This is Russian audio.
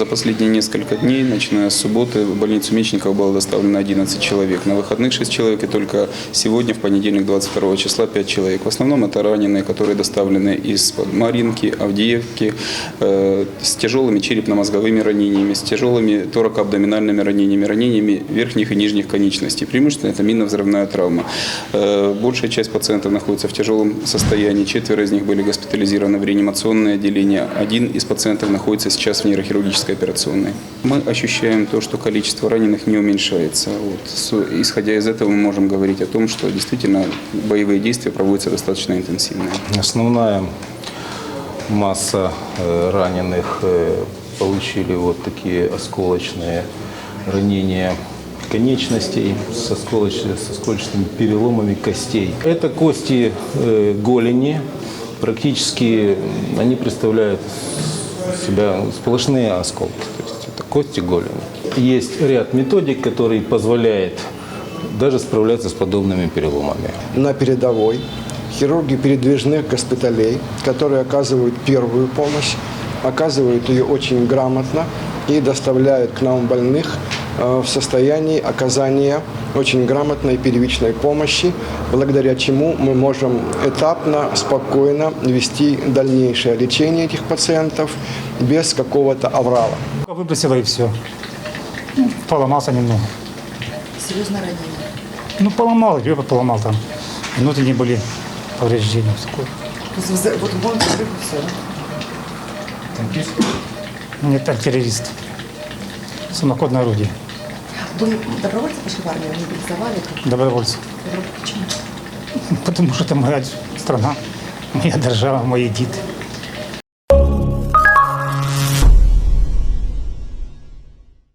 За последние несколько дней, начиная с субботы, в больницу Мечникова было доставлено 11 человек. На выходных 6 человек и только сегодня, в понедельник, 22 числа, 5 человек. В основном это раненые, которые доставлены из Маринки, Авдеевки, э, с тяжелыми черепно-мозговыми ранениями, с тяжелыми торако-абдоминальными ранениями, ранениями верхних и нижних конечностей. Преимущественно это минно-взрывная травма. Э, большая часть пациентов находится в тяжелом состоянии. Четверо из них были госпитализированы в реанимационное отделение. Один из пациентов находится сейчас в нейрохирургической операционной. Мы ощущаем то, что количество раненых не уменьшается. Вот. Исходя из этого мы можем говорить о том, что действительно боевые действия проводятся достаточно интенсивно. Основная масса э, раненых э, получили вот такие осколочные ранения конечностей с, осколоч- с осколочными переломами костей. Это кости э, голени. Практически они представляют себя сплошные осколки. То есть это кости голени. Есть ряд методик, который позволяет даже справляться с подобными переломами. на передовой, хирурги передвижных госпиталей, которые оказывают первую помощь, оказывают ее очень грамотно и доставляют к нам больных в состоянии оказания очень грамотной первичной помощи, благодаря чему мы можем этапно, спокойно вести дальнейшее лечение этих пациентов без какого-то аврала. Выбросила и все. Поломался немного. Серьезное ранение. Ну, поломал, ребра поломал там. Внутренние были повреждения. Вот и все, да? Нет, там террорист. Самоходное орудие. Вы добровольцы пошли в армию, мобилизовали? Как? Добровольцы. Почему? Потому что это моя страна, моя держава, мої діти.